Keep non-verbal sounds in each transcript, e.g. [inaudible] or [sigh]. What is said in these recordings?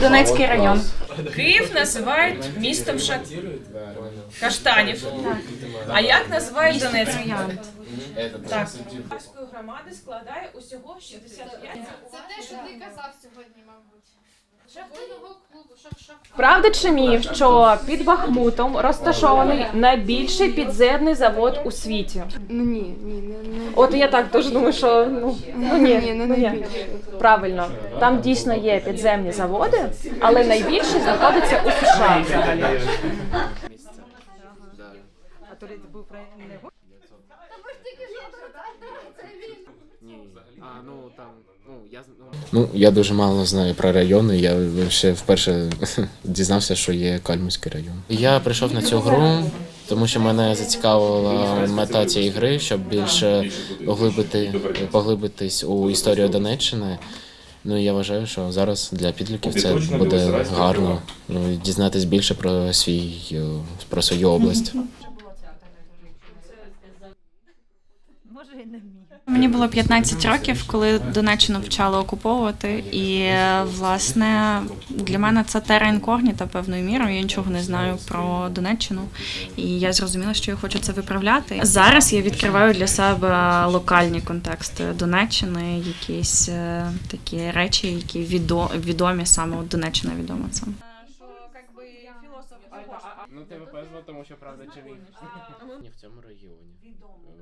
Донецький район. Київ називають містом ша... каштанів. А як називають Донецьк? Так. Київської громади складає усього 65. Це те, що ти казав сьогодні, мабуть. Правда чи міф, що під Бахмутом розташований найбільший підземний завод у світі? Ну ні, ні, не, не От я так теж думаю, що ну, ну ні, ні, не ну, ні. найбільше. Правильно, там дійсно є підземні заводи, але найбільший знаходиться у США. Та ви ж тільки що згадали, це він. Ні. А, ну там, ну я ну, Ну, я дуже мало знаю про райони. Я ще вперше [laughs] дізнався, що є Кальмівський район. Я прийшов на цю гру, тому що мене зацікавила мета цієї гри, щоб більше поглибити, поглибитись у історію Донеччини. Ну і я вважаю, що зараз для підлітків це буде гарно ну, дізнатись більше про свій про свою область. Мені було 15 років, коли Донеччину почали окуповувати, і власне для мене це тера інкогніта певною мірою. Я нічого не знаю про Донеччину, і я зрозуміла, що я хочу це виправляти. Зараз я відкриваю для себе локальні контексти Донеччини, якісь е, такі речі, які відо- відомі саме Донеччина відома цим. Ну тебе певно, тому що правда чи. Не [laughs] в цьому регіоні,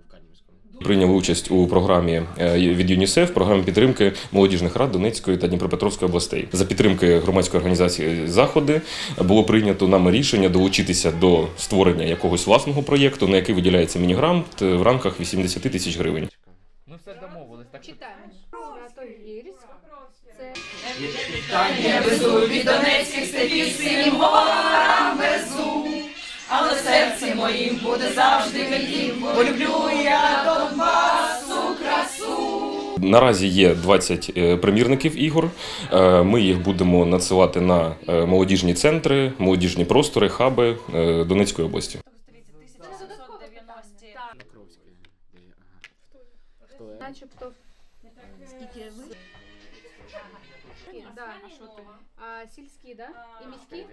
в Кальмівському. Прийняв участь у програмі е, від ЮНІСЕФ, програмі підтримки молодіжних рад Донецької та Дніпропетровської областей. За підтримки громадської організації заходи було прийнято нами рішення долучитися до створення якогось власного проєкту, на який виділяється мінігрант в рамках 80 тисяч гривень. Ну все домовились, так що Читаємо. Святогірськ. Це Наразі є 20 е, примірників ігор. Е, Ми їх будемо надсилати на е, молодіжні центри, молодіжні простори, хаби Донецької області. Покровський. Де я? Ага. Начебто скільки да. А, сільські, да? І міські?